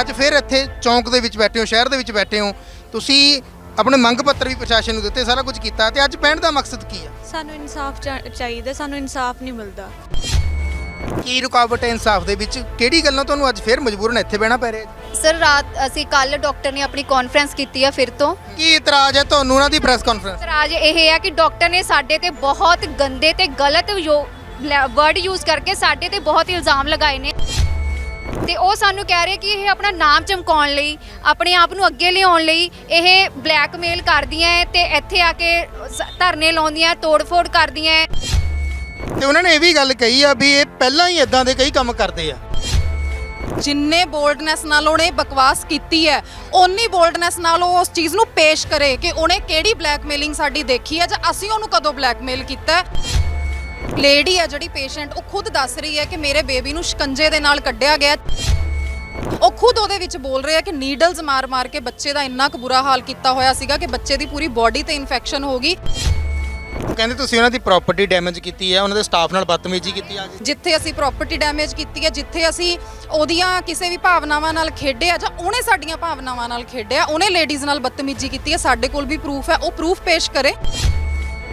ਅੱਜ ਫਿਰ ਇੱਥੇ ਚੌਂਕ ਦੇ ਵਿੱਚ ਬੈਠੇ ਹੋ ਸ਼ਹਿਰ ਦੇ ਵਿੱਚ ਬੈਠੇ ਹੋ। ਤੁਸੀਂ ਆਪਣੇ ਮੰਗ ਪੱਤਰ ਵੀ ਪ੍ਰਸ਼ਾਸਨ ਨੂੰ ਦਿੱਤੇ ਸਾਰਾ ਕੁਝ ਕੀਤਾ ਤੇ ਅੱਜ ਬਹਿਣ ਦਾ ਮਕਸਦ ਕੀ ਆ? ਸਾਨੂੰ ਇਨਸਾਫ ਚਾਹੀਦਾ ਸਾਨੂੰ ਇਨਸਾਫ ਨਹੀਂ ਮਿਲਦਾ। ਕੀ ਰੁਕਾਵਟ ਹੈ ਇਨਸਾਫ ਦੇ ਵਿੱਚ? ਕਿਹੜੀ ਗੱਲਾਂ ਤੁਹਾਨੂੰ ਅੱਜ ਫਿਰ ਮਜਬੂਰਨ ਇੱਥੇ ਬਹਿਣਾ ਪੈ ਰਿਹਾ ਹੈ? ਸਰ ਰਾਤ ਅਸੀਂ ਕੱਲ ਡਾਕਟਰ ਨੇ ਆਪਣੀ ਕਾਨਫਰੰਸ ਕੀਤੀ ਆ ਫਿਰ ਤੋਂ। ਕੀ ਇਤਰਾਜ਼ ਹੈ ਤੁਹਾਨੂੰ ਉਹਨਾਂ ਦੀ ਪ੍ਰੈਸ ਕਾਨਫਰੰਸ ਸਰ ਅੱਜ ਇਹ ਹੈ ਕਿ ਡਾਕਟਰ ਨੇ ਸਾਡੇ ਤੇ ਬਹੁਤ ਗੰਦੇ ਤੇ ਗਲਤ ਵਰਡ ਯੂਜ਼ ਕਰਕੇ ਸਾਡੇ ਤੇ ਬਹੁਤ ਇਲਜ਼ਾਮ ਲਗਾਏ ਨੇ। ਤੇ ਉਹ ਸਾਨੂੰ ਕਹਿ ਰਹੇ ਕਿ ਇਹ ਆਪਣਾ ਨਾਮ ਚਮਕਾਉਣ ਲਈ ਆਪਣੇ ਆਪ ਨੂੰ ਅੱਗੇ ਲਿਆਉਣ ਲਈ ਇਹ ਬਲੈਕਮੇਲ ਕਰਦੀਆਂ ਹੈ ਤੇ ਇੱਥੇ ਆ ਕੇ ਸ- ਧਰਨੇ ਲਾਉਂਦੀਆਂ ਤੋੜਫੋੜ ਕਰਦੀਆਂ ਹੈ ਤੇ ਉਹਨਾਂ ਨੇ ਇਹ ਵੀ ਗੱਲ ਕਹੀ ਆ ਵੀ ਇਹ ਪਹਿਲਾਂ ਹੀ ਇਦਾਂ ਦੇ ਕਈ ਕੰਮ ਕਰਦੇ ਆ। ਜਿੰਨੇ ਬੋਲਡਨੈਸ ਨਾਲ ਉਹਨੇ ਬਕਵਾਸ ਕੀਤੀ ਹੈ ਓਨੀ ਬੋਲਡਨੈਸ ਨਾਲ ਉਹ ਉਸ ਚੀਜ਼ ਨੂੰ ਪੇਸ਼ ਕਰੇ ਕਿ ਉਹਨੇ ਕਿਹੜੀ ਬਲੈਕਮੇਲਿੰਗ ਸਾਡੀ ਦੇਖੀ ਹੈ ਜਾਂ ਅਸੀਂ ਉਹਨੂੰ ਕਦੋਂ ਬਲੈਕਮੇਲ ਕੀਤਾ ਲੇਡੀ ਹੈ ਜਿਹੜੀ ਪੇਸ਼ੈਂਟ ਉਹ ਖੁਦ ਦੱਸ ਰਹੀ ਹੈ ਕਿ ਮੇਰੇ ਬੇਬੀ ਨੂੰ ਸ਼ਿਕੰਜੇ ਦੇ ਨਾਲ ਕੱਢਿਆ ਗਿਆ। ਉਹ ਖੁਦ ਉਹਦੇ ਵਿੱਚ ਬੋਲ ਰਿਹਾ ਕਿ ਨੀਡਲਸ ਮਾਰ-ਮਾਰ ਕੇ ਬੱਚੇ ਦਾ ਇੰਨਾ ਕੁ ਬੁਰਾ ਹਾਲ ਕੀਤਾ ਹੋਇਆ ਸੀਗਾ ਕਿ ਬੱਚੇ ਦੀ ਪੂਰੀ ਬਾਡੀ ਤੇ ਇਨਫੈਕਸ਼ਨ ਹੋ ਗਈ। ਉਹ ਕਹਿੰਦੇ ਤੁਸੀਂ ਉਹਨਾਂ ਦੀ ਪ੍ਰਾਪਰਟੀ ਡੈਮੇਜ ਕੀਤੀ ਹੈ ਉਹਨਾਂ ਦੇ ਸਟਾਫ ਨਾਲ ਬਦਤਮੀਜ਼ੀ ਕੀਤੀ ਆ ਜਿੱਥੇ ਅਸੀਂ ਪ੍ਰਾਪਰਟੀ ਡੈਮੇਜ ਕੀਤੀ ਹੈ ਜਿੱਥੇ ਅਸੀਂ ਉਹਦੀਆਂ ਕਿਸੇ ਵੀ ਭਾਵਨਾਵਾਂ ਨਾਲ ਖੇਡਿਆ ਜਾਂ ਉਹਨੇ ਸਾਡੀਆਂ ਭਾਵਨਾਵਾਂ ਨਾਲ ਖੇਡਿਆ ਉਹਨੇ ਲੇਡੀਜ਼ ਨਾਲ ਬਦਤਮੀਜ਼ੀ ਕੀਤੀ ਹੈ ਸਾਡੇ ਕੋਲ ਵੀ ਪ੍ਰੂਫ ਹੈ ਉਹ ਪ੍ਰੂਫ ਪੇਸ਼ ਕਰੇ।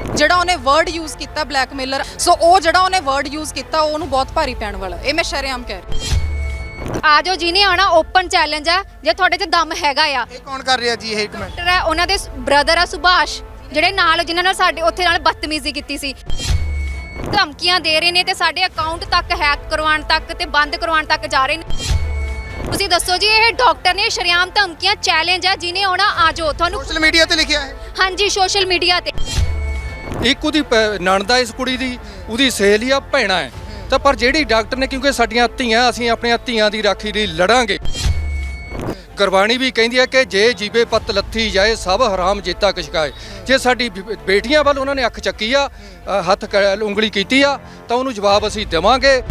ਜਿਹੜਾ ਉਹਨੇ ਵਰਡ ਯੂਜ਼ ਕੀਤਾ ਬਲੈਕਮੇਲਰ ਸੋ ਉਹ ਜਿਹੜਾ ਉਹਨੇ ਵਰਡ ਯੂਜ਼ ਕੀਤਾ ਉਹ ਉਹਨੂੰ ਬਹੁਤ ਭਾਰੀ ਪੈਣ ਵਾਲਾ। ਇਹ ਮੈਂ ਸ਼ਰੇਆਮ ਕਹਿ ਰਹੀ ਆ ਜਾਓ ਜਿਹਨੇ ਆਣਾ ਓਪਨ ਚੈਲੰਜ ਆ। ਜੇ ਤੁਹਾਡੇ 'ਚ ਦਮ ਹੈਗਾ ਆ। ਇਹ ਕੌਣ ਕਰ ਰਿਹਾ ਜੀ ਇਹ ਕਮੈਂਟ ਡਾਕਟਰ ਹੈ ਉਹਨਾਂ ਦੇ ਬ੍ਰਦਰ ਆ ਸੁਭਾਸ਼ ਜਿਹੜੇ ਨਾਲ ਜਿਨ੍ਹਾਂ ਨਾਲ ਸਾਡੇ ਉੱਥੇ ਨਾਲ ਬਦਤਮੀਜ਼ੀ ਕੀਤੀ ਸੀ। ਧਮਕੀਆਂ ਦੇ ਰਹੇ ਨੇ ਤੇ ਸਾਡੇ ਅਕਾਊਂਟ ਤੱਕ ਹੈਕ ਕਰਵਾਉਣ ਤੱਕ ਤੇ ਬੰਦ ਕਰਵਾਉਣ ਤੱਕ ਜਾ ਰਹੇ ਨੇ। ਤੁਸੀਂ ਦੱਸੋ ਜੀ ਇਹ ਡਾਕਟਰ ਨੇ ਸ਼ਰਿਆਮ ਧਮਕੀਆਂ ਚੈਲੰਜ ਆ ਜਿਹਨੇ ਆਉਣਾ ਆ ਜਾਓ ਤੁਹਾਨੂੰ ਸੋਸ਼ਲ ਮੀਡੀਆ ਤੇ ਲਿਖਿਆ ਹੈ? ਹਾਂਜੀ ਸੋਸ਼ਲ ਮੀਡੀਆ ਤੇ। ਇੱਕ ਉਹਦੀ ਪ- ਨਣਦ ਆ ਇਸ ਕੁੜੀ ਦੀ ਉਹਦੀ ਸਹੇਲੀ ਆ ਭੈਣਾ ਹੈ ਤਾਂ ਪਰ ਜਿਹੜੀ ਡਾਕਟਰ ਨੇ ਕਿਉਂਕਿ ਸਾਡੀਆਂ ਧੀਆਂ ਅਸੀਂ ਆਪਣੀਆਂ ਧੀਆਂ ਦੀ ਰਾਖੀ ਲਈ ਲੜਾਂਗੇ। ਗੁਰਬਾਣੀ ਵੀ ਕਹਿੰਦੀ ਹੈ ਕਿ ਜੇ ਜੀਵੇ ਪਤ ਲੱਥੀ ਜਾਏ ਸਭ ਹਰਾਮ ਜੇਤਾ ਕਸ਼ਕਾਏ ਜੇ ਸਾਡੀ ਬੇ- ਬੇਟੀਆਂ ਵੱਲ ਉਹਨਾਂ ਨੇ ਅੱਖ ਚੱਕੀ ਆ ਹੱਥ ਉਂਗਲੀ ਕੀਤੀ ਆ ਤਾਂ ਉਹਨੂੰ ਜਵਾਬ ਅਸੀਂ ਦੇਵਾਂਗੇ।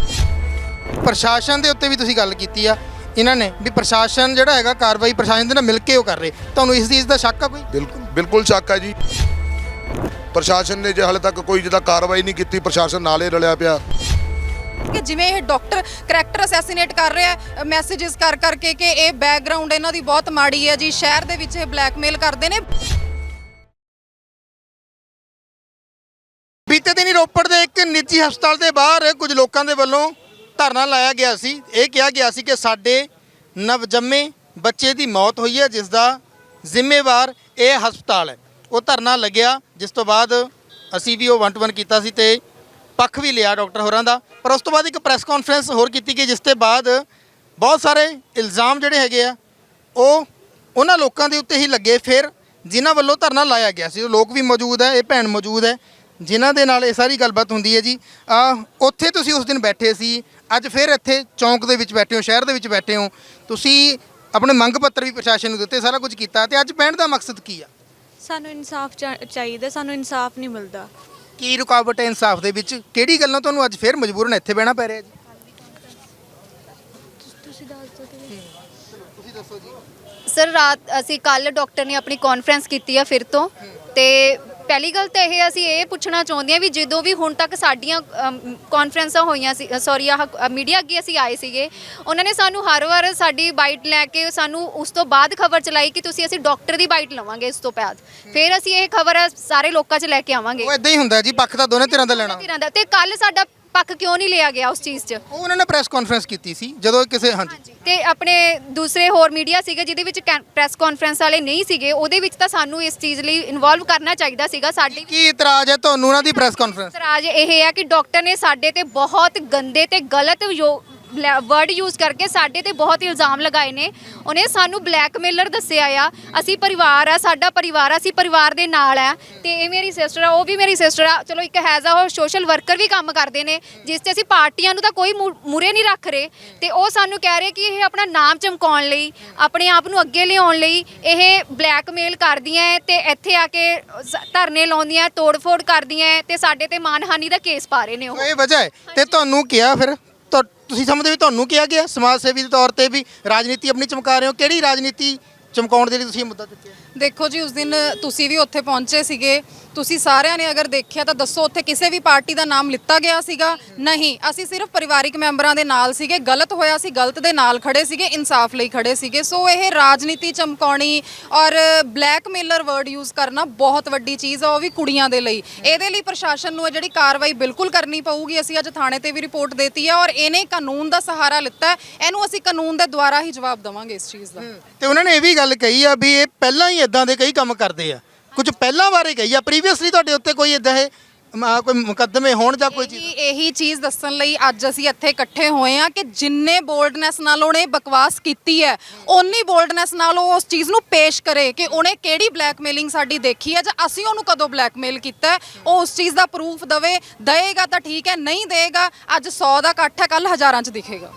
ਪ੍ਰਸ਼ਾਸਨ ਦੇ ਉੱਤੇ ਵੀ ਤੁਸੀਂ ਗੱਲ ਕੀਤੀ ਆ ਇਹਨਾਂ ਨੇ ਵੀ ਪ੍ਰਸ਼ਾਸਨ ਜਿਹੜਾ ਹੈਗਾ ਕਾਰਵਾਈ ਪ੍ਰਸ਼ਾਸਨ ਦੇ ਨਾਲ ਮਿਲ ਕੇ ਉਹ ਕਰ ਰਹੇ। ਤੁਹਾਨੂੰ ਇਸ ਚੀਜ਼ ਦਾ ਸ਼ੱਕ ਆ ਕੋਈ? ਬਿਲਕੁਲ ਬਿਲਕੁਲ ਸ਼ੱਕ ਹੈ ਜੀ। ਪ੍ਰਸ਼ਾਸਨ ਨੇ ਜੇ ਹਾਲੇ ਤੱਕ ਕੋਈ ਜਿਹਦਾ ਕਾਰਵਾਈ ਨਹੀਂ ਕੀਤੀ ਪ੍ਰਸ਼ਾਸਨ ਨਾਲੇ ਰਲਿਆ ਪਿਆ। ਕਿ ਜਿਵੇਂ ਇਹ ਡਾਕਟਰ ਕਰੈਕਟਰ ਅਸੈਸੀਨੇਟ ਕਰ ਰਿਹਾ ਹੈ ਮੈਸੇजेस ਕਰ ਕਰਕੇ ਕਿ ਇਹ ਬੈਕਗ੍ਰਾਉਂਡ ਇਹਨਾਂ ਦੀ ਬਹੁਤ ਮਾੜੀ ਹੈ ਜੀ ਸ਼ਹਿਰ ਦੇ ਵਿੱਚ ਇਹ ਬਲੈਕਮੇਲ ਕਰਦੇ ਨੇ। ਬੀਤੇ ਦਿਨੀ ਰੋਪੜ ਦੇ ਇੱਕ ਨਿੱਜੀ ਹਸਪਤਾਲ ਦੇ ਬਾਹਰ ਕੁਝ ਲੋਕਾਂ ਦੇ ਵੱਲੋਂ ਧਰਨਾ ਲਾਇਆ ਗਿਆ ਸੀ। ਇਹ ਕਿਹਾ ਗਿਆ ਸੀ ਕਿ ਸਾਡੇ ਨਵਜੰਮੇ ਬੱਚੇ ਦੀ ਮੌਤ ਹੋਈ ਹੈ ਜਿਸ ਦਾ ਜ਼ਿੰਮੇਵਾਰ ਇਹ ਹਸਪਤਾਲ ਹੈ। ਉਹ ਧਰਨਾ ਲੱਗਿਆ, ਜਿਸ ਤੋਂ ਬਾਅਦ ਅਸੀਂ ਵੀ ਉਹ ਵਨ ਟੂ ਵਨ ਕੀਤਾ ਸੀ ਤੇ ਪੱਖ ਵੀ ਲਿਆ ਡਾਕਟਰ ਹੋਰਾਂ ਦਾ। ਪਰ ਉਸ ਤੋਂ ਬਾਅਦ ਇੱਕ ਪ੍ਰੈਸ ਕਾਨਫਰੰਸ ਹੋਰ ਕੀਤੀ ਗਈ, ਜਿਸ ਤੇ ਬਾਅਦ ਬਹੁਤ ਸਾਰੇ ਇਲਜ਼ਾਮ ਜਿਹੜੇ ਹੈਗੇ ਆ, ਉਹ ਉਹਨਾਂ ਲੋਕਾਂ ਦੇ ਉੱਤੇ ਹੀ ਲੱਗੇ। ਫਿਰ ਜਿਨ੍ਹਾਂ ਵੱਲੋਂ ਧਰਨਾ ਲਾਇਆ ਗਿਆ ਸੀ, ਉਹ ਲੋਕ ਵੀ ਮੌਜੂਦ ਹੈ, ਇਹ ਭੈਣ ਮੌਜੂਦ ਹੈ, ਜਿਨ੍ਹਾਂ ਦੇ ਨਾਲ ਇਹ ਸਾਰੀ ਗੱਲਬਾਤ ਹੁੰਦੀ ਹੈ ਜੀ। ਉੱਥੇ ਤੁਸੀਂ ਉਸ ਦਿਨ ਬੈਠੇ ਸੀ, ਅੱਜ ਫਿਰ ਇੱਥੇ ਚੌਂਕ ਦੇ ਵਿੱਚ ਬੈਠੇ ਹੋ, ਸ਼ਹਿਰ ਦੇ ਵਿੱਚ ਬੈਠੇ ਹੋ। ਤੁਸੀਂ ਆਪਣੇ ਮੰਗ ਪੱਤਰ ਵੀ ਪ੍ਰਸ਼ਾਸਨ ਨੂੰ ਦਿੱਤੇ, ਸਾਰਾ ਕੁਝ ਕੀਤਾ ਤੇ ਅੱਜ ਬਹਿਣ ਦਾ ਮਕਸਦ ਕੀ ਆ? ਸਾਨੂੰ ਇਨਸਾਫ ਚਾ- ਚਾਹੀਦਾ ਸਾਨੂੰ ਇਨਸਾਫ ਨਹੀਂ ਮਿਲਦਾ। ਕੀ ਰੁਕਾਵਟ ਹੈ ਇਨਸਾਫ ਦੇ ਵਿੱਚ? ਕਿਹੜੀ ਗੱਲਾਂ ਤੁਹਾਨੂੰ ਅੱਜ ਫਿਰ ਮਜਬੂਰਨ ਇੱਥੇ ਬਹਿਣਾ ਪੈ ਰਿਹਾ ਜੀ? ਤੁਸੀਂ ਦੱਸ ਦਿਓ ਸਰ ਰਾਤ ਅਸੀਂ ਕੱਲ ਡਾਕਟਰ ਨੇ ਆਪਣੀ ਕਾਨਫਰੰਸ ਕੀਤੀ ਆ ਫਿਰ ਤੋਂ। ਤੇ ਪਹਿਲੀ ਗੱਲ ਤਾਂ ਇਹ ਅਸੀਂ ਇਹ ਪੁੱਛਣਾ ਚਾਹੁੰਦੇ ਹਾਂ ਵੀ ਜਦੋਂ ਵੀ ਹੁਣ ਤੱਕ ਸਾਡੀਆਂ ਕਾਨਫਰੰਸਾਂ ਹੋਈਆਂ ਸੀ ਸੌਰੀ ਆਹ ਮੀਡੀਆ ਅੱਗੇ ਅਸੀਂ ਆਏ ਸੀਗੇ ਉਹਨਾਂ ਨੇ ਸਾਨੂੰ ਹਰ ਵਾਰ ਸਾਡੀ ਬਾਈਟ ਲੈ ਕੇ ਸਾਨੂੰ ਉਸ ਤੋਂ ਬਾਅਦ ਖਬਰ ਚਲਾਈ ਕਿ ਤੁਸੀਂ ਅਸੀਂ ਡਾਕਟਰ ਦੀ ਬਾਈਟ ਲਵਾਂਗੇ ਇਸ ਤੋਂ ਬਾਅਦ। ਫਿਰ ਅਸੀਂ ਇਹ ਖਬਰ ਸਾਰੇ ਲੋਕਾਂ 'ਚ ਲੈ ਕੇ ਆਵਾਂਗੇ। ਉਹ ਇਦਾਂ ਹੀ ਹੁੰਦਾ ਜੀ ਪੱਖ ਤਾਂ ਦੋਨੇ ਧਿਰਾਂ ਦਾ ਲੈਣਾ। ਧਿਰਾਂ ਦਾ। ਤੇ ਕੱਲ ਸਾਡਾ ਪੱਖ ਕਿਉਂ ਨਹੀਂ ਲਿਆ ਗਿਆ ਉਸ ਚੀਜ਼ 'ਚ? ਉਹ ਉਹਨਾਂ ਨੇ ਪ੍ਰੈਸ ਕਾਨਫਰੰਸ ਕੀਤੀ ਸੀ ਜਦੋਂ ਕਿਸੇ ਹਾਂਜੀ। ਤੇ ਆਪਣੇ ਦੂਸਰੇ ਹੋਰ ਮੀਡੀਆ ਸੀਗੇ ਜਿਹਦੇ ਵਿੱਚ ਪ੍ਰੈਸ ਕਾਨਫਰੰਸ ਵਾਲੇ ਨਹੀਂ ਸੀਗੇ ਉਹਦੇ ਵਿੱਚ ਤਾਂ ਸਾਨੂੰ ਇਸ ਚੀਜ਼ ਲਈ ਇਨਵੋਲਵ ਕਰਨਾ ਚਾਹੀਦਾ ਸੀਗਾ ਸਾਡੀ ਕੀ ਇਤਰਾਜ਼ ਹੈ ਤੁਹਾਨੂੰ ਉਹਨਾਂ ਦੀ ਪ੍ਰੈਸ ਕਾਨਫਰੰਸ ਇਤਰਾਜ਼ ਇਹ ਹੈ ਕਿ ਡਾਕਟਰ ਨੇ ਸਾਡੇ ਤੇ ਬਹੁਤ ਗੰਦੇ ਤੇ ਗਲਤ ਵਰਡ ਯੂਜ਼ ਕਰਕੇ ਸਾਡੇ ਤੇ ਬਹੁਤ ਇਲਜ਼ਾਮ ਲਗਾਏ ਨੇ। ਉਹਨੇ ਸਾਨੂੰ ਬਲੈਕਮੇਲਰ ਦੱਸਿਆ ਆ, ਅਸੀਂ ਪਰਿਵਾਰ ਆ, ਸਾਡਾ ਪਰਿਵਾਰ ਆ, ਅਸੀਂ ਪਰਿਵਾਰ ਦੇ ਨਾਲ ਆ। ਤੇ ਇਹ ਮੇਰੀ ਸਿਸਟਰ ਆ, ਉਹ ਵੀ ਮੇਰੀ ਸਿਸਟਰ ਆ। ਚਲੋ ਇੱਕ ਹੈਜ਼ ਆ, ਉਹ ਸੋਸ਼ਲ ਵਰਕਰ ਵੀ ਕੰਮ ਕਰਦੇ ਨੇ, ਜਿਸ ਤੇ ਅਸੀਂ ਪਾਰਟੀਆਂ ਨੂੰ ਤਾਂ ਕੋਈ ਮੂਰੇ ਨਹੀਂ ਰੱਖ ਰਹੇ। ਤੇ ਉਹ ਸਾਨੂੰ ਕਹਿ ਰਹੇ ਕਿ ਇਹ ਆਪਣਾ ਨਾਮ ਚਮਕਾਉਣ ਲਈ, ਆਪਣੇ ਆਪ ਨੂੰ ਅੱਗੇ ਲਿਆਉਣ ਲਈ ਇਹ ਬਲੈਕਮੇਲ ਕਰਦੀਆਂ ਹੈ ਤੇ ਇੱਥੇ ਆ ਕੇ ਸ- ਧਰਨੇ ਲਾਉਂਦੀਆਂ, ਤੋੜਫੋੜ ਕਰਦੀਆਂ ਹੈ ਤੇ ਸਾਡੇ ਤੇ ਮਾਨਹਾਨੀ ਦਾ ਕੇਸ ਪਾ ਰਹੇ ਨੇ ਉਹ। ਇਹ ਵਜ੍ਹਾ ਹੈ। ਤੇ ਤੁਹਾਨੂੰ ਕਿਹਾ ਫਿਰ? ਤੁਹਾ- ਤੁਸੀਂ ਸਮਝਦੇ ਵੀ ਤੁਹਾਨੂੰ ਕਿਹਾ ਗਿਆ? ਸਮਾਜ ਸੇਵੀ ਦੇ ਤੌਰ ਤੇ ਵੀ ਰਾਜਨੀਤੀ ਆਪਣੀ ਚਮਕਾ ਰਹੇ ਹੋ। ਕਿਹੜੀ ਰਾਜਨੀਤੀ ਚਮਕਾਉਣ ਦੇ ਲਈ ਤੁਸੀਂ ਇਹ ਮੁੱਦਾ ਚੁੱਕਿਆ ਦੇਖੋ ਜੀ, ਉਸ ਦਿਨ ਤੁਸੀਂ ਵੀ ਉੱਥੇ ਪਹੁੰਚੇ ਸੀਗੇ। ਤੁਸੀਂ ਸਾਰਿਆਂ ਨੇ ਅਗਰ ਦੇਖਿਆ ਤਾਂ ਦੱਸੋ, ਉੱਥੇ ਕਿਸੇ ਵੀ ਪਾਰਟੀ ਦਾ ਨਾਮ ਲਿੱਤਾ ਗਿਆ ਸੀਗਾ? ਨਹੀਂ, ਅਸੀਂ ਸਿਰਫ ਪਰਿਵਾਰਿਕ ਮੈਂਬਰਾਂ ਦੇ ਨਾਲ ਸੀਗੇ, ਗਲਤ ਹੋਇਆ ਸੀ, ਗਲਤ ਦੇ ਨਾਲ ਖੜੇ ਸੀਗੇ, ਇਨਸਾਫ ਲਈ ਖੜੇ ਸੀਗੇ। ਸੋ ਇਹ ਰਾਜਨੀਤੀ ਚਮਕਾਉਣੀ ਔਰ ਬਲੈਕਮੇਲਰ ਵਰਡ ਯੂਜ਼ ਕਰਨਾ ਬਹੁਤ ਵੱਡੀ ਚੀਜ਼ ਆ, ਉਹ ਵੀ ਕੁੜੀਆਂ ਦੇ ਲਈ। ਇਹਦੇ ਲਈ ਪ੍ਰਸ਼ਾਸਨ ਨੂੰ ਇਹ ਜਿਹੜੀ ਕਾਰਵਾਈ ਬਿਲਕੁਲ ਕਰਨੀ ਪਊਗੀ, ਅਸੀਂ ਅੱਜ ਥਾਣੇ ਤੇ ਵੀ ਰਿਪੋਰਟ ਦੇਤੀ ਹੈ ਔਰ ਇਹਨੇ ਕਾਨੂੰਨ ਦਾ ਸਹਾਰਾ ਲਿੱਤਾ ਇਹਨੂੰ ਅਸੀਂ ਕਾਨੂੰਨ ਦੇ ਦੁਆਰਾ ਹੀ ਜਵਾਬ ਦੇਵਾਂਗੇ ਇਸ ਚੀਜ਼ ਦਾ। ਤੇ ਉਹਨਾਂ ਨੇ ਇਹ ਵੀ ਗੱਲ ਕਹੀ ਆ ਵੀ ਇਹ ਪਹਿਲਾਂ ਹੀ ਇਦਾਂ ਦੇ ਕਈ ਕੰਮ ਕਰਦੇ ਆ। ਕੁਝ ਪਹਿਲਾਂ ਬਾਰੇ ਕਹੀ ਆ ਪ੍ਰੀਵੀਅਸਲੀ ਤੁਹਾਡੇ ਉੱਤੇ ਕੋਈ ਇਦਾਂ ਇਹ ਮ, ਕੋਈ ਮੁਕੱਦਮੇ ਹੋਣ ਜਾਂ ਕੋਈ ਚੀਜ਼? ਇਹੀ ਇਹੀ ਚੀਜ਼ ਦੱਸਣ ਲਈ ਅੱਜ ਅਸੀਂ ਇੱਥੇ ਇਕੱਠੇ ਹੋਏ ਆ ਕਿ ਜਿੰਨੇ ਬੋਲਡਨੈਸ ਨਾਲ ਉਹਨੇ ਬਕਵਾਸ ਕੀਤੀ ਹੈ ਓਨੀ ਬੋਲਡਨੈਸ ਨਾਲ ਉਹ ਉਸ ਚੀਜ਼ ਨੂੰ ਪੇਸ਼ ਕਰੇ ਕਿ ਉਹਨੇ ਕਿਹੜੀ ਬਲੈਕਮੇਲਿੰਗ ਸਾਡੀ ਦੇਖੀ ਹੈ ਜਾਂ ਅਸੀਂ ਉਹਨੂੰ ਕਦੋਂ ਬਲੈਕਮੇਲ ਕੀਤਾ ਹੈ, ਉਹ ਉਸ ਚੀਜ਼ ਦਾ ਪ੍ਰੂਫ ਦਵੇ ਦਏਗਾ ਤਾਂ ਠੀਕ ਹੈ ਨਹੀਂ ਦੇਗਾ ਅੱਜ 100 ਦਾ ਇਕੱਠ ਹੈ ਕੱਲ ਹਜ਼ਾਰਾਂ 'ਚ ਦਿਖੇਗਾ।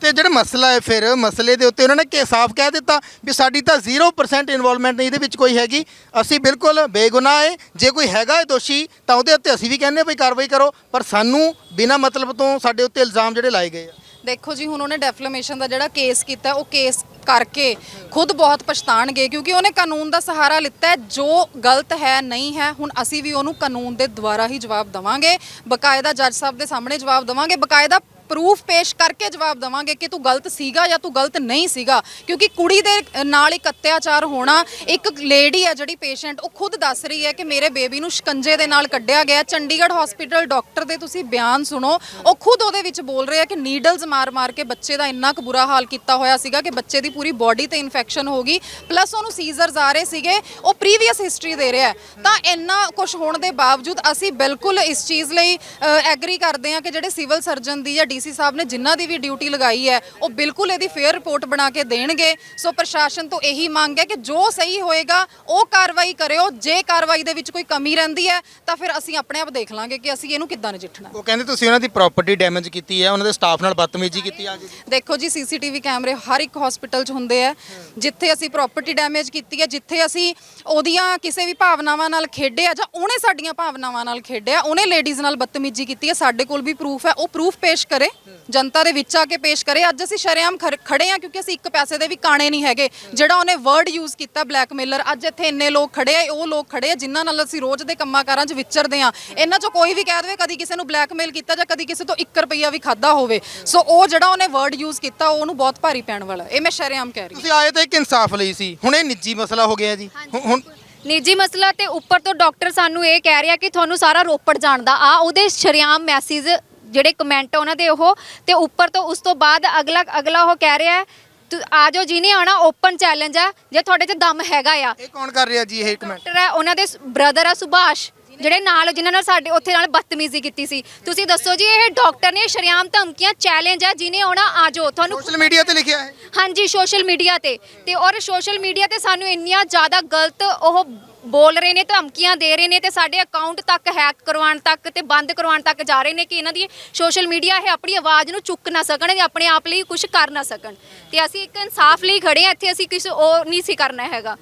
ਤੇ ਜਿਹੜਾ ਮਸਲਾ ਹੈ ਫਿਰ ਮਸਲੇ ਦੇ ਉੱਤੇ ਉਹਨਾਂ ਨੇ ਕਿ ਸਾਫ਼ ਕਹਿ ਦਿੱਤਾ ਵੀ ਸਾਡੀ ਤਾਂ 0% ਇਨਵੋਲਵਮੈਂਟ ਨਹੀਂ, ਇਹਦੇ ਵਿੱਚ ਕੋਈ ਹੈਗੀ। ਅਸੀਂ ਬਿਲਕੁਲ ਬੇਗੁਨਾਹ ਹੈ ਜੇ ਕੋਈ ਹੈਗਾ ਹੈ ਦੋਸ਼ੀ, ਤਾਂ ਉਹਦੇ ਉੱਤੇ ਅਸੀਂ ਵੀ ਕਹਿੰਦੇ ਹਾਂ ਵੀ ਕਾਰਵਾਈ ਕਰੋ, ਪਰ ਸਾਨੂੰ ਬਿਨਾਂ ਮਤਲਬ ਤੋਂ ਸਾਡੇ ਉੱਤੇ ਇਲਜ਼ਾਮ ਜਿਹੜੇ ਲਾਏ ਗਏ ਆ। ਦੇਖੋ ਜੀ, ਹੁਣ ਉਹਨੇ ਡੈਫਲੇਮੇਸ਼ਨ ਦਾ ਜਿਹੜਾ ਕੇਸ ਕੀਤਾ, ਉਹ ਕੇਸ ਕਰਕੇ ਖੁਦ ਬਹੁਤ ਪਛਤਾਣਗੇ, ਕਿਉਂਕਿ ਉਹਨੇ ਕਾਨੂੰਨ ਦਾ ਸਹਾਰਾ ਲਿੱਤਾ ਜੋ ਗਲਤ ਹੈ, ਨਹੀਂ ਹੈ, ਹੁਣ ਅਸੀਂ ਵੀ ਉਹਨੂੰ ਕਾਨੂੰਨ ਦੇ ਦੁਆਰਾ ਹੀ ਜਵਾਬ ਦਵਾਂਗੇ। ਬਕਾਇਦਾ ਜੱਜ ਸਾਹਿਬ ਦੇ ਸਾਹਮਣੇ ਜਵਾਬ ਦਵਾਂਗੇ। ਬਕਾਇਦਾ ਪ੍ਰੂਫ ਪੇਸ਼ ਕਰਕੇ ਜਵਾਬ ਦਵਾਂਗੇ ਕਿ ਤੂੰ ਗਲਤ ਸੀਗਾ ਜਾਂ ਤੂੰ ਗਲਤ ਨਹੀਂ ਸੀਗਾ। ਕਿਉਂਕਿ ਕੁੜੀ ਦੇ ਨਾਲ ਇੱਕ ਅਤਿਆਚਾਰ ਹੋਣਾ, ਇੱਕ ਲੇਡੀ ਹੈ ਜਿਹੜੀ ਪੇਸ਼ੈਂਟ ਉਹ ਖੁਦ ਦੱਸ ਰਹੀ ਹੈ ਕਿ ਮੇਰੇ ਬੇਬੀ ਨੂੰ ਸ਼ਿਕੰਜੇ ਦੇ ਨਾਲ ਕੱਢਿਆ ਗਿਆ। ਚੰਡੀਗੜ੍ਹ ਹਸਪੀਟਲ ਡਾਕਟਰ ਦੇ ਤੁਸੀਂ ਬਿਆਨ ਸੁਣੋ, ਉਹ ਖੁਦ ਉਹਦੇ ਵਿੱਚ ਬੋਲ ਰਹੇ ਆ ਕਿ ਨੀਡਲਸ ਮਾਰ-ਮਾਰ ਕੇ ਬੱਚੇ ਦਾ ਇੰਨਾ ਕੁ ਬੁਰਾ ਹਾਲ ਕੀਤਾ ਹੋਇਆ ਸੀਗਾ ਕਿ ਬੱਚੇ ਦੀ ਪੂਰੀ ਬਾਡੀ ਤੇ ਇਨਫੈਕਸ਼ਨ ਹੋ ਗਈ। ਪਲੱਸ ਉਹਨੂੰ ਸੀਜ਼ਰਸ ਆ ਰਹੇ ਸੀਗੇ, ਉਹ ਪ੍ਰੀਵੀਅਸ ਹਿਸਟਰੀ ਦੇ ਰਿਹਾ ਤਾਂ ਇੰਨਾ ਕੁਝ ਹੋਣ ਦੇ ਬਾਵਜੂਦ ਅਸੀਂ ਬਿਲਕੁਲ ਇਸ ਚੀਜ਼ ਲਈ ਐਗਰੀ ਕਰਦੇ ਹਾਂ ਕਿ ਜਿਹੜੇ ਸਿਵਲ ਸਰਜਨ ਦੀ ਜਾਂ ਡੀਸੀ ਸਾਹਿਬ ਨੇ ਜਿਨ੍ਹਾਂ ਦੀ ਵੀ ਡਿਊਟੀ ਲਗਾਈ ਹੈ ਉਹ ਬਿਲਕੁਲ ਇਹਦੀ ਫੇਅਰ ਰਿਪੋਰਟ ਬਣਾ ਕੇ ਦੇਣਗੇ। ਸੋ ਪ੍ਰਸ਼ਾਸਨ ਤੋਂ ਇਹੀ ਮੰਗ ਹੈ ਕਿ ਜੋ ਸਹੀ ਹੋਏਗਾ ਉਹ ਕਾਰਵਾਈ ਕਰਿਓ। ਜੇ ਕਾਰਵਾਈ ਦੇ ਵਿੱਚ ਕੋਈ ਕਮੀ ਰਹਿੰਦੀ ਹੈ ਤਾਂ ਫਿਰ ਅਸੀਂ ਆਪਣੇ ਆਪ ਦੇਖ ਲਾਂਗੇ ਕਿ ਅਸੀਂ ਇਹਨੂੰ ਕਿੱਦਾਂ ਨਜਿੱਠਣਾ। ਉਹ ਕਹਿੰਦੇ ਤੁਸੀਂ ਉਹਨਾਂ ਦੀ ਪ੍ਰਾਪਰਟੀ ਡੈਮੇਜ ਕੀਤੀ ਹੈ ਉਹਨਾਂ ਦੇ ਸਟਾਫ ਨਾਲ ਬਦਤਮੀਜ਼ੀ ਕੀਤੀ ਆ। ਜੀ ਦੇਖੋ ਜੀ ਸੀਸੀਟੀਵੀ ਕੈਮਰੇ ਹਰ ਇੱਕ ਹਸਪੀਟਲ 'ਚ ਹੁੰਦੇ ਆ। ਜਿੱਥੇ ਅਸੀਂ ਪ੍ਰਾਪਰਟੀ ਡੈਮੇਜ ਕੀਤੀ ਹੈ ਜਿੱਥੇ ਅਸੀਂ ਉਹਦੀਆਂ ਕਿਸੇ ਵੀ ਭਾਵਨਾਵਾਂ ਨਾਲ ਖੇਡਿਆ ਜਾਂ ਉਹਨੇ ਸਾਡੀਆਂ ਭਾਵਨਾਵਾਂ ਨਾਲ ਖੇਡਿਆ ਉਹਨੇ ਲੇਡੀਜ਼ ਨਾਲ ਬਦਤਮੀਜ਼ੀ ਕੀਤੀ ਹੈ ਸਾਡੇ ਕੋਲ ਵੀ ਪ੍ਰੂਫ ਹੈ ਉਹ ਪ੍ਰੂਫ ਪੇਸ਼ ਕਰੇ। ਜਨਤਾ ਦੇ ਵਿੱਚ ਆ ਕੇ ਪੇਸ਼ ਕਰੇ। ਅੱਜ ਅਸੀਂ ਸ਼ਰੇਆਮ ਖੜੇ ਆ ਕਿਉਂਕਿ ਅਸੀਂ ਇੱਕ ਪੈਸੇ ਦੇ ਵੀ ਕਾਣੇ ਨਹੀਂ ਹੈਗੇ। ਜਿਹੜਾ ਉਹਨੇ ਵਰਡ ਯੂਜ਼ ਕੀਤਾ ਬਲੈਕਮੇਲਰ ਅੱਜ ਇੱਥੇ ਇੰਨੇ ਲੋਕ ਖੜੇ ਆ ਉਹ ਲੋਕ ਖੜੇ ਆ ਜਿਨ੍ਹਾਂ ਨਾਲ ਅਸੀਂ ਰੋਜ਼ ਦੇ ਕੰਮਾਂ ਕਾਰਾਂ 'ਚ ਵਿਚਰਦੇ ਆ ਇਹਨਾਂ 'ਚੋਂ ਕੋਈ ਵੀ ਕਹਿ ਦੇਵੇ ਕਦੀ ਕਿਸੇ ਨੂੰ ਬਲੈਕਮੇਲ ਕੀਤਾ ਜਾਂ ਕਦੀ ਕਿਸੇ ਤੋਂ 1 ਰੁਪਈਆ ਵੀ ਖਾਦਾ ਹੋਵੇ। ਸੋ ਉਹ ਜਿਹੜਾ ਉਹਨੇ ਵਰਡ ਯੂਜ਼ ਕੀਤਾ ਉਹ ਉਹਨੂੰ ਬਹੁਤ ਭਾਰੀ ਪੈਣ ਵਾਲਾ। ਇਹ ਮੈਂ ਸ਼ਰੇਆਮ ਕਹਿ ਰਹੀ ਤੁਸੀਂ ਆਏ ਤਾਂ ਇੱਕ ਇਨਸਾਫ ਲਈ ਸੀ। ਹੁਣ ਇਹ ਨਿੱਜੀ ਮਸਲਾ ਹੋ ਗਿਆ ਜੀ। ਹੁਣ- ਹੁਣ ਨਿੱਜੀ ਮਸਲਾ ਤੇ ਉੱਪਰ ਤੋਂ ਡਾਕਟਰ ਸਾਨੂੰ ਇਹ ਕਹਿ ਰਿਹਾ ਕਿ ਤੁਹਾਨੂੰ ਸਾਰਾ ਰੋਪੜ ਜਾਣਦਾ ਆ ਉਹਦੇ ਸ਼ਰਿਆਮ ਮੈਸੇਜ ਜਿਹੜੇ ਕਮੈਂਟ ਉਹਨਾਂ ਦੇ ਉਹ ਤੇ ਉੱਪਰ ਤੋਂ ਉਸ ਤੋਂ ਬਾਅਦ ਅਗਲਾ ਅਗਲਾ ਉਹ ਕਹਿ ਰਿਹਾ ਤੂੰ ਆ ਜਾਓ ਜਿਹਨੇ ਆਣਾ ਓਪਨ ਚੈਲੰਜ ਆ ਜੇ ਤੁਹਾਡੇ 'ਚ ਦਮ ਹੈਗਾ ਆ। ਇਹ ਕੌਣ ਕਰ ਰਿਹਾ ਜੀ ਇਹ ਕਮੈਂਟ ਡਾਕਟਰ ਹੈ ਉਹਨਾਂ ਦੇ ਬ੍ਰਦਰ ਆ ਸੁਭਾਸ਼ ਜਿਹੜੇ ਨਾਲ ਜਿਨ੍ਹਾਂ ਨਾਲ ਸਾਡੇ ਉੱਥੇ ਨਾਲ ਬਦਤਮੀਜ਼ੀ ਕੀਤੀ ਸੀ। ਤੁਸੀਂ ਦੱਸੋ ਜੀ ਇਹ ਡਾਕਟਰ ਨੇ ਸ਼ਰਿਆਮ ਧਮਕੀਆਂ ਚੈਲੰਜ ਆ ਜਿਹਨੇ ਆਉਣਾ ਆ ਜਾਓ। ਤੁਹਾਨੂੰ ਸੋਸ਼ਲ ਮੀਡੀਆ ਤੇ ਲਿਖਿਆ ਹੈ। ਹਾਂਜੀ ਸੋਸ਼ਲ ਮੀਡੀਆ ਤੇ। ਤੇ ਔਰ ਸੋਸ਼ਲ ਮੀਡੀਆ ਤੇ ਸਾਨੂੰ ਇੰਨੀਆਂ ਜ਼ਿਆਦਾ ਗਲਤ ਉਹ ਬੋਲ ਰਹੇ ਨੇ ਧਮਕੀਆਂ ਦੇ ਰਹੇ ਨੇ ਤੇ ਸਾਡੇ ਅਕਾਊਂਟ ਤੱਕ ਹੈਕ ਕਰਵਾਉਣ ਤੱਕ ਤੇ ਬੰਦ ਕਰਵਾਉਣ ਤੱਕ ਜਾ ਰਹੇ ਨੇ ਕਿ ਇਹਨਾਂ ਦੀ ਸੋਸ਼ਲ ਮੀਡੀਆ ਇਹ ਆਪਣੀ ਆਵਾਜ਼ ਨੂੰ ਚੁੱਕ ਨਾ ਸਕਣ ਤੇ ਆਪਣੇ ਆਪ ਲਈ ਕੁਝ ਕਰ ਨਾ ਸਕਣ। ਤੇ ਅਸੀਂ ਇੱਕ ਇਨਸਾਫ ਲਈ ਖੜੇ ਆ ਇੱਥੇ ਅਸੀਂ ਕਿਸੇ ਉਹ ਨਹੀਂ ਸੀ ਕਰਨਾ ਹੈਗਾ।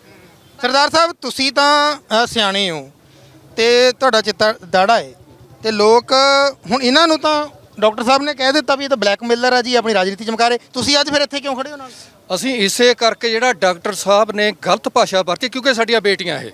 ਸਰਦਾਰ ਸਾਹਿਬ ਤੁਸੀਂ ਤਾਂ ਅ, ਸਿਆਣੇ ਹੋ ਤੇ ਤੁਹਾਡਾ ਚਿੱਤਾ ਦਾੜਾ ਹੈ ਤੇ ਲੋਕ ਹੁਣ ਇਹਨਾਂ ਨੂੰ ਤਾਂ ਡਾਕਟਰ ਸਾਹਿਬ ਨੇ ਕਹਿ ਦਿੱਤਾ ਵੀ ਇਹ ਤਾਂ ਬਲੈਕਮੇਲਰ ਆ ਜੀ ਆਪਣੀ ਰਾਜਨੀਤੀ ਚਮਕਾ ਰਹੇ ਤੁਸੀਂ ਅੱਜ ਫਿਰ ਇੱਥੇ ਕਿਉਂ ਖੜੇ ਹੋ ਨਾਲ? ਅਸੀਂ ਇਸੇ ਕਰਕੇ ਜਿਹੜਾ ਡਾਕਟਰ ਸਾਹਿਬ ਨੇ ਗਲਤ ਭਾਸ਼ਾ ਵਰਤੀ ਕਿਉਂਕਿ ਸਾਡੀਆਂ ਬੇਟੀਆਂ ਇਹ।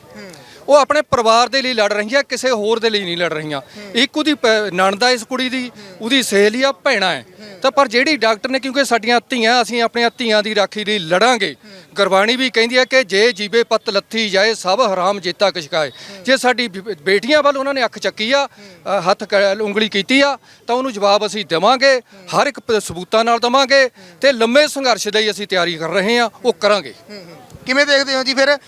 ਉਹ ਆਪਣੇ ਪਰਿਵਾਰ ਦੇ ਲਈ ਲੜ ਰਹੀਆਂ, ਕਿਸੇ ਹੋਰ ਦੇ ਲਈ ਨਹੀਂ ਲੜ ਰਹੀਆਂ। ਇੱਕ ਉਹਦੀ ਪ- ਨਣਦ ਇਸ ਕੁੜੀ ਦੀ, ਉਹਦੀ ਸਹੇਲੀ ਆ, ਭੈਣਾ ਹੈ ਤਾਂ ਪਰ ਜਿਹੜੀ ਡਾਕਟਰ ਨੇ, ਕਿਉਂਕਿ ਸਾਡੀਆਂ ਧੀਆਂ, ਅਸੀਂ ਆਪਣੀਆਂ ਧੀਆਂ ਦੀ ਰਾਖੀ ਲਈ ਲੜਾਂਗੇ। ਗੁਰਬਾਣੀ ਵੀ ਕਹਿੰਦੀ ਹੈ ਕਿ ਜੇ ਜੀਵੇ ਪਤ ਲੱਥੀ ਜਾਏ, ਸਭ ਹਰਾਮ ਜੇਤਾ ਕਸ਼ਕਾਏ ਜੇ ਸਾਡੀ ਬੇ- ਬੇਟੀਆਂ ਵੱਲ ਉਹਨਾਂ ਨੇ ਅੱਖ ਚੱਕੀ ਆ ਹੱਥ ਕ- ਉਂਗਲੀ ਕੀਤੀ ਆ, ਤਾਂ ਉਹਨੂੰ ਜਵਾਬ ਅਸੀਂ ਦੇਵਾਂਗੇ, ਹਰ ਇੱਕ ਸਬੂਤਾਂ ਨਾਲ ਦੇਵਾਂਗੇ ਤੇ ਲੰਮੇ ਸੰਘਰਸ਼ ਲਈ ਅਸੀਂ ਤਿਆਰੀ ਕਰ ਰਹੇ ਹਾਂ, ਉਹ ਕਰਾਂਗੇ। ਕਿਵੇਂ ਦੇਖਦੇ ਹੋ ਜੀ ਫਿਰ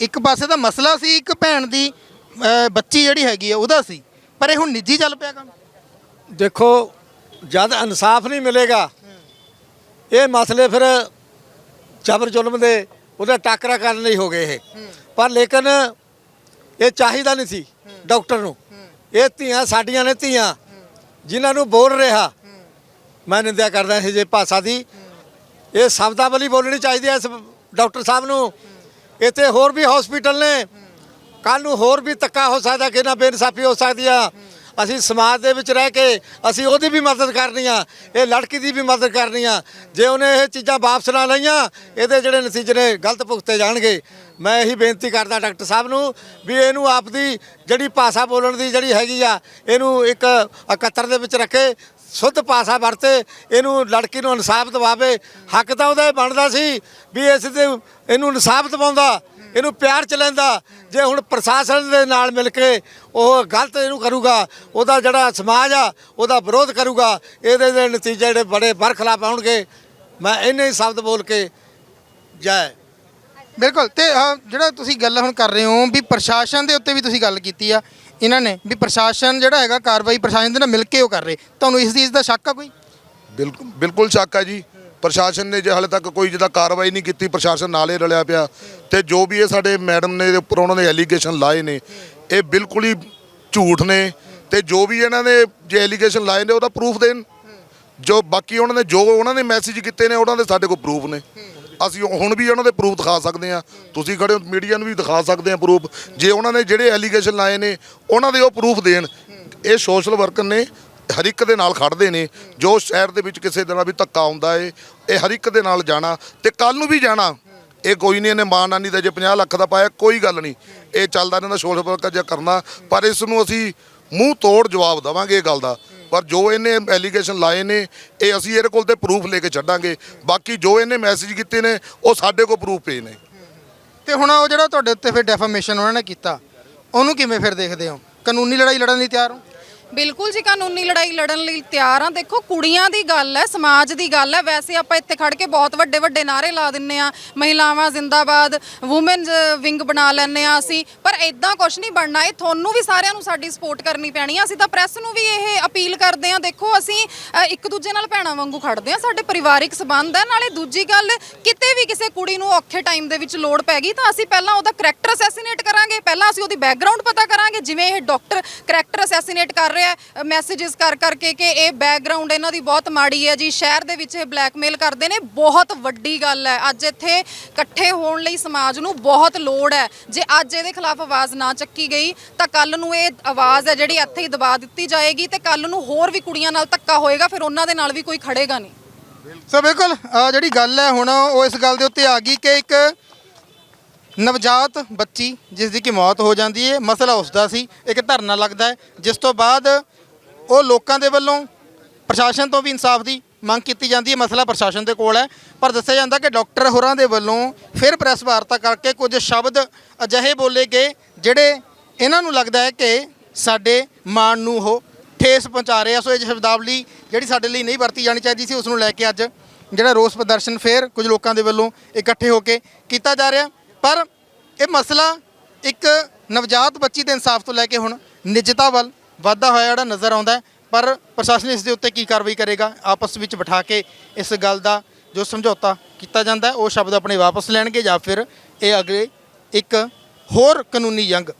ਇੱਕ ਪਾਸੇ ਦਾ ਮਸਲਾ ਸੀ ਇੱਕ ਭੈਣ ਦੀ ਅ, ਬੱਚੀ ਜਿਹੜੀ ਹੈਗੀ ਆ ਉਹਦਾ ਸੀ। ਪਰ ਇਹ ਹੁਣ ਨਿੱਜੀ ਚੱਲ ਪਿਆ ਕੰਮ। ਦੇਖੋ ਜਦ ਇਨਸਾਫ ਨਹੀਂ ਮਿਲੇਗਾ ਇਹ ਮਸਲੇ ਫਿਰ ਜ਼ਬਰ ਜ਼ੁਲਮ ਦੇ ਉਹਦਾ ਟਾਕਰਾ ਕਰਨ ਲਈ ਹੋ ਗਏ ਇਹ। ਪਰ ਲੇਕਿਨ ਇਹ ਚਾਹੀਦਾ ਨਹੀਂ ਸੀ ਡਾਕਟਰ ਨੂੰ। ਇਹ ਧੀਆਂ ਸਾਡੀਆਂ ਨੇ ਧੀਆਂ ਜਿਨ੍ਹਾਂ ਨੂੰ ਬੋਲ ਰਿਹਾ। ਮੈਂ ਨਿੰਦਿਆ ਕਰਦਾ ਇਹ ਜੇ ਭਾਸ਼ਾ ਦੀ। ਇਹ ਸ਼ਬਦਾਵਲੀ ਬੋਲਣੀ ਚਾਹੀਦੀ ਹੈ ਇਸ ਡਾਕਟਰ ਸਾਹਿਬ ਨੂੰ। ਇੱਥੇ ਹੋਰ ਵੀ ਹਸਪੀਟਲ ਨੇ। ਕੱਲ ਨੂੰ ਹੋਰ ਵੀ ਤੱਕਾ ਹੋ ਸਕਦਾ ਕਿ ਨਾ ਬੇਇਨਸਾਫੀ ਹੋ ਸਕਦੀ ਆ। ਅਸੀਂ ਸਮਾਜ ਦੇ ਵਿੱਚ ਰਹਿ ਕੇ ਅਸੀਂ ਉਹਦੀ ਵੀ ਮਦਦ ਕਰਨੀ ਆ, ਇਹ ਲੜਕੀ ਦੀ ਵੀ ਮਦਦ ਕਰਨੀ ਆ। ਜੇ ਉਹਨੇ ਇਹ ਚੀਜ਼ਾਂ ਵਾਪਸ ਨਾ ਲਈਆਂ, ਇਹਦੇ ਜਿਹੜੇ ਨਤੀਜੇ ਨੇ ਗਲਤ ਭੁਗਤੇ ਜਾਣਗੇ। ਮੈਂ ਇਹੀ ਬੇਨਤੀ ਕਰਦਾ ਡਾਕਟਰ ਸਾਹਿਬ ਨੂੰ ਵੀ ਇਹਨੂੰ ਆਪਦੀ ਜਿਹੜੀ ਭਾਸ਼ਾ ਬੋਲਣ ਦੀ ਜਿਹੜੀ ਹੈਗੀ ਆ, ਇਹਨੂੰ ਇੱਕ ਇਕੱਤਰ ਦੇ ਵਿੱਚ ਰੱਖੇ, ਸ਼ੁੱਧ ਭਾਸ਼ਾ ਵਰਤੇ, ਇਹਨੂੰ ਲੜਕੀ ਨੂੰ ਇਨਸਾਫ ਦਿਵਾਵੇ। ਹੱਕ ਤਾਂ ਉਹਦਾ ਇਹ ਬਣਦਾ ਸੀ ਵੀ ਇਸ ਦੇ ਇਹਨੂੰ ਇਨਸਾਫ ਦਿਵਾਉਂਦਾ, ਇਹਨੂੰ ਪਿਆਰ ਚ ਲੈਂਦਾ। ਜੇ ਹੁਣ ਪ੍ਰਸ਼ਾਸਨ ਦੇ ਨਾਲ ਮਿਲ ਕੇ ਉਹ ਗਲਤ ਇਹਨੂੰ ਕਰੂਗਾ, ਉਹਦਾ ਜਿਹੜਾ ਸਮਾਜ ਆ, ਉਹਦਾ ਵਿਰੋਧ ਕਰੂਗਾ, ਇਹਦੇ ਦੇ ਨਤੀਜੇ ਜਿਹੜੇ ਬੜੇ ਬਰਖਲਾਫ ਆਉਣਗੇ। ਮੈਂ ਇੰਨੇ ਹੀ ਸ਼ਬਦ ਬੋਲ ਕੇ ਜੈ। ਬਿਲਕੁਲ ਤੇ ਅਹ, ਜਿਹੜਾ ਤੁਸੀਂ ਗੱਲ ਹੁਣ ਕਰ ਰਹੇ ਹੋ ਵੀ ਪ੍ਰਸ਼ਾਸਨ ਦੇ ਉੱਤੇ ਵੀ ਤੁਸੀਂ ਗੱਲ ਕੀਤੀ ਆ ਇਹਨਾਂ ਨੇ ਵੀ ਪ੍ਰਸ਼ਾਸਨ ਜਿਹੜਾ ਹੈਗਾ ਕਾਰਵਾਈ ਪ੍ਰਸ਼ਾਸਨ ਦੇ ਨਾਲ ਮਿਲ ਕੇ ਉਹ ਕਰ ਰਹੇ। ਤੁਹਾਨੂੰ ਇਸ ਚੀਜ਼ ਦਾ ਸ਼ੱਕ ਆ ਕੋਈ? ਬਿਲਕੁਲ ਬਿਲਕੁਲ ਸ਼ੱਕ ਹੈ ਜੀ। ਪ੍ਰਸ਼ਾਸਨ ਨੇ ਜੇ ਹਾਲੇ ਤੱਕ ਕੋਈ ਜਿਹਦਾ ਕਾਰਵਾਈ ਨਹੀਂ ਕੀਤੀ ਪ੍ਰਸ਼ਾਸਨ ਨਾਲੇ ਰਲਿਆ ਪਿਆ। ਤੇ ਜੋ ਵੀ ਇਹ ਸਾਡੇ ਮੈਡਮ ਨੇ ਇਹਦੇ ਉੱਪਰ ਉਹਨਾਂ ਨੇ ਐਲੀਗੇਸ਼ਨ ਲਾਏ ਨੇ ਇਹ ਬਿਲਕੁਲ ਹੀ ਝੂਠ ਨੇ। ਤੇ ਜੋ ਵੀ ਇਹਨਾਂ ਨੇ ਜੇ ਐਲੀਗੇਸ਼ਨ ਲਾਏ ਨੇ ਉਹਦਾ ਪ੍ਰੂਫ ਦੇਣ। ਜੋ ਬਾਕੀ ਉਹਨਾਂ ਨੇ ਜੋ ਉਹਨਾਂ ਨੇ ਮੈਸੇਜ ਕੀਤੇ ਨੇ ਉਹਨਾਂ ਦੇ ਸਾਡੇ ਕੋਲ ਪ੍ਰੂਫ ਨੇ। ਅਸੀਂ ਹੁਣ ਵੀ ਉਹਨਾਂ ਦੇ ਪ੍ਰੂਫ ਦਿਖਾ ਸਕਦੇ ਆ ਤੁਸੀਂ ਖੜੇ ਹੋ, ਮੀਡੀਆ ਨੂੰ ਵੀ ਦਿਖਾ ਸਕਦੇ ਆ ਪ੍ਰੂਫ। ਜੇ ਉਹਨਾਂ ਨੇ ਜਿਹੜੇ ਐਲੀਗੇਸ਼ਨ ਲਾਏ ਨੇ, ਉਹਨਾਂ ਦੇ ਉਹ ਪ੍ਰੂਫ ਦੇਣ। ਇਹ ਸੋਸ਼ਲ ਵਰਕਰ ਨੇ, ਹਰ ਇੱਕ ਦੇ ਨਾਲ ਖੜਦੇ ਨੇ। ਜੋ ਸ਼ਹਿਰ ਦੇ ਵਿੱਚ ਕਿਸੇ ਦੇ ਨਾਲ ਵੀ ਧੱਕਾ ਹੁੰਦਾ ਏ, ਇਹ ਹਰ ਇੱਕ ਦੇ ਨਾਲ ਜਾਣਾ। ਤੇ ਕੱਲ ਨੂੰ ਵੀ ਜਾਣਾ। ਇਹ ਕੋਈ ਨਹੀਂ, ਇਹਨੇ ਮਾਂ ਨਾਨੀ ਦਾ ਜੇ 50 ਲੱਖ ਦਾ ਪਾਇਆ, ਕੋਈ ਗੱਲ ਨਹੀਂ। ਇਹ ਚੱਲਦਾ ਇਹਨਾਂ ਦਾ ਸੋਸ਼ਲ ਵਰਕਰ ਜੇ ਕਰਨਾ। ਪਰ ਇਸ ਨੂੰ ਅਸੀਂ ਮੂੰਹ ਤੋੜ ਜਵਾਬ ਦਵਾਂਗੇ ਇਹ ਗੱਲ ਦਾ। ਪਰ ਜੋ ਇਹਨੇ ਐਲੀਗੇਸ਼ਨ ਲਾਏ ਨੇ, ਇਹ ਅਸੀਂ ਇਹਦੇ ਕੋਲ ਤੇ ਪ੍ਰੂਫ ਲੈ ਕੇ ਛੱਡਾਂਗੇ। ਬਾਕੀ ਜੋ ਇਹਨੇ ਮੈਸੇਜ ਕੀਤੇ ਨੇ, ਉਹ ਸਾਡੇ ਕੋਲ ਪ੍ਰੂਫ ਪਏ ਨੇ। ਤੇ ਹੁਣ ਉਹ ਜਿਹੜਾ ਤੁਹਾਡੇ ਉੱਤੇ ਫਿਰ ਡੈਫਾਮੇਸ਼ਨ ਉਹਨਾਂ ਨੇ ਕੀਤਾ, ਉਹਨੂੰ ਕਿਵੇਂ ਫਿਰ ਦੇਖਦੇ ਹੋ? ਕਾਨੂੰਨੀ ਲੜਾਈ ਲੜਨ ਲਈ ਤਿਆਰ ਹੋ? ਬਿਲਕੁਲ ਜੀ ਕਾਨੂੰਨੀ ਲੜਾਈ ਲੜਨ ਲਈ ਤਿਆਰ ਹਾਂ। ਦੇਖੋ ਕੁੜੀਆਂ ਦੀ ਗੱਲ ਹੈ ਸਮਾਜ ਦੀ ਗੱਲ ਹੈ। ਵੈਸੇ ਆਪਾਂ ਇੱਥੇ ਖੜ ਕੇ ਬਹੁਤ ਵੱਡੇ ਵੱਡੇ ਨਾਰੇ ਲਾ ਦਿੰਨੇ ਆ ਮਹਿਲਾਵਾਂ ਜ਼ਿੰਦਾਬਾਦ ਔਮਨਸ ਵਿੰਗ ਬਣਾ ਲੈਂਦੇ ਆ ਅਸੀਂ। ਪਰ ਇਦਾਂ ਕੁਝ ਨਹੀਂ ਬਣਨਾ। ਇਹ ਤੁਹਾਨੂੰ ਵੀ ਸਾਰਿਆਂ ਨੂੰ ਸਾਡੀ ਸਪੋਰਟ ਕਰਨੀ ਪੈਣੀ ਆ। ਅਸੀਂ ਤਾਂ ਪ੍ਰੈਸ ਨੂੰ ਵੀ ਇਹ ਅਪੀਲ ਕਰਦੇ ਆ ਦੇਖੋ ਅਸੀਂ ਅ, ਇੱਕ ਦੂਜੇ ਨਾਲ ਭੈਣਾਂ ਵਾਂਗੂ ਖੜਦੇ ਆ ਸਾਡੇ ਪਰਿਵਾਰਿਕ ਸਬੰਧ ਹੈ। ਨਾਲੇ ਦੂਜੀ ਗੱਲ ਕਿਤੇ ਵੀ ਕਿਸੇ ਕੁੜੀ ਨੂੰ ਔਖੇ ਟਾਈਮ ਦੇ ਵਿੱਚ ਲੋੜ ਪੈ ਗਈ ਤਾਂ ਅਸੀਂ ਪਹਿਲਾਂ ਉਹਦਾ ਕਰੈਕਟਰ ਅਸੈਸੀਨੇਟ ਕਰਾਂਗੇ। ਪਹਿਲਾਂ ਅਸੀਂ ਉਹਦੀ ਬੈਕਗ੍ਰਾਉਂਡ ਪਤਾ ਕਰਾਂਗੇ। ਜਿਵੇਂ ਇਹ ਡਾਕਟਰ ਕਰੈਕਟਰ ਅਸੈਸੀਨੇਟ ਕਰ ਰਹੇ ਮੈਸੇजेस ਕਰ ਕਰਕੇ ਕਿ ਇਹ ਬੈਕਗ੍ਰਾਉਂਡ ਇਹਨਾਂ ਦੀ ਬਹੁਤ ਮਾੜੀ ਹੈ ਜੀ। ਸ਼ਹਿਰ ਦੇ ਵਿੱਚ ਇਹ ਬਲੈਕਮੇਲ ਕਰਦੇ ਨੇ। ਬਹੁਤ ਵੱਡੀ ਗੱਲ ਹੈ। ਅੱਜ ਇੱਥੇ ਇਕੱਠੇ ਹੋਣ ਲਈ ਸਮਾਜ ਨੂੰ ਬਹੁਤ ਲੋੜ ਹੈ। ਜੇ ਅੱਜ ਇਹਦੇ ਖਿਲਾਫ ਆਵਾਜ਼ ਨਾ ਚੱਕੀ ਗਈ, ਤਾਂ ਕੱਲ ਨੂੰ ਇਹ ਆਵਾਜ਼ ਹੈ ਜਿਹੜੀ ਇੱਥੇ ਹੀ ਦਬਾ ਦਿੱਤੀ ਜਾਏਗੀ ਤੇ ਕੱਲ ਨੂੰ ਹੋਰ ਵੀ ਕੁੜੀਆਂ ਨਾਲ ਧੱਕਾ ਹੋਏਗਾ, ਫਿਰ ਉਹਨਾਂ ਦੇ ਨਾਲ ਵੀ ਕੋਈ ਖੜੇਗਾ ਨਹੀਂ। ਸੋ ਬਿਲਕੁਲ ਜਿਹੜੀ ਗੱਲ ਹੈ ਹੁਣ ਉਹ ਇਸ ਗੱਲ ਦੇ ਉੱਤੇ ਆ ਗਈ ਕਿ ਇੱਕ ਨਵਜਾਤ ਬੱਚੀ ਜਿਸ ਦੀ ਕਿ ਮੌਤ ਹੋ ਜਾਂਦੀ ਹੈ ਮਸਲਾ ਉਸ ਦਾ ਸੀ, ਇੱਕ ਧਰਨਾ ਲੱਗਦਾ ਹੈ ਜਿਸ ਤੋਂ ਬਾਅਦ ਉਹ ਲੋਕਾਂ ਦੇ ਵੱਲੋਂ ਪ੍ਰਸ਼ਾਸਨ ਤੋਂ ਵੀ ਇਨਸਾਫ ਦੀ ਮੰਗ ਕੀਤੀ ਜਾਂਦੀ ਹੈ ਮਸਲਾ ਪ੍ਰਸ਼ਾਸਨ ਦੇ ਕੋਲ ਹੈ। ਪਰ ਦੱਸਿਆ ਜਾਂਦਾ ਕਿ ਡਾਕਟਰ ਹੋਰਾਂ ਦੇ ਵੱਲੋਂ ਫਿਰ ਪ੍ਰੈਸ ਵਾਰਤਾ ਕਰਕੇ ਕੁਝ ਸ਼ਬਦ ਅਜਿਹੇ ਬੋਲੇ ਗਏ, ਜਿਹੜੇ ਇਹਨਾਂ ਨੂੰ ਲੱਗਦਾ ਹੈ ਕਿ ਸਾਡੇ ਮਾਣ ਨੂੰ ਉਹ ਠੇਸ ਪਹੁੰਚਾ ਰਹੇ ਆ। ਸੋ ਇਹ ਸ਼ਬਦਾਵਲੀ ਜਿਹੜੀ ਸਾਡੇ ਲਈ ਨਹੀਂ ਵਰਤੀ ਜਾਣੀ ਚਾਹੀਦੀ ਸੀ, ਉਸ ਨੂੰ ਲੈ ਕੇ ਅੱਜ ਜਿਹੜਾ ਰੋਸ ਪ੍ਰਦਰਸ਼ਨ ਫੇਰ ਕੁਝ ਲੋਕਾਂ ਦੇ ਵੱਲੋਂ ਇਕੱਠੇ ਹੋ ਕੇ ਕੀਤਾ ਜਾ ਰਿਹਾ। ਪਰ ਇਹ ਮਸਲਾ ਇੱਕ ਨਵਜਾਤ ਬੱਚੀ ਦੇ ਇਨਸਾਫ ਤੋਂ ਲੈ ਕੇ ਹੁਣ ਨਿਜਤਾ ਵੱਲ ਵਾਧਾ ਹੋਇਆ ਜਿਹੜਾ ਨਜ਼ਰ ਆਉਂਦਾ ਪਰ ਪ੍ਰਸ਼ਾਸਨ ਇਸ ਦੇ ਉੱਤੇ ਕੀ ਕਾਰਵਾਈ ਕਰੇਗਾ, ਆਪਸ ਵਿੱਚ ਬਿਠਾ ਕੇ ਇਸ ਗੱਲ ਦਾ ਜੋ ਸਮਝੌਤਾ ਕੀਤਾ ਜਾਂਦਾ ਉਹ ਸ਼ਬਦ ਆਪਣੇ ਵਾਪਸ ਲੈਣਗੇ ਜਾਂ ਫਿਰ ਇਹ ਅਗਲੇ ਇੱਕ ਹੋਰ ਕਾਨੂੰਨੀ ਜੰਗ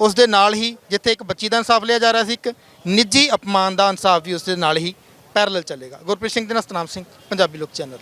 ਉਸ ਦੇ ਨਾਲ ਹੀ ਜਿੱਥੇ ਇੱਕ ਬੱਚੀ ਦਾ ਇਨਸਾਫ ਲਿਆ ਜਾ ਰਿਹਾ ਸੀ, ਇੱਕ ਨਿੱਜੀ ਅਪਮਾਨ ਦਾ ਇਨਸਾਫ ਵੀ ਉਸ ਦੇ ਨਾਲ ਹੀ ਪੈਰਲਲ ਚੱਲੇਗਾ। ਗੁਰਪ੍ਰੀਤ ਸਿੰਘ ਦੇ ਨਾਲ ਸਤਨਾਮ ਸਿੰਘ, ਪੰਜਾਬੀ ਲੋਕ ਚੈਨਲ।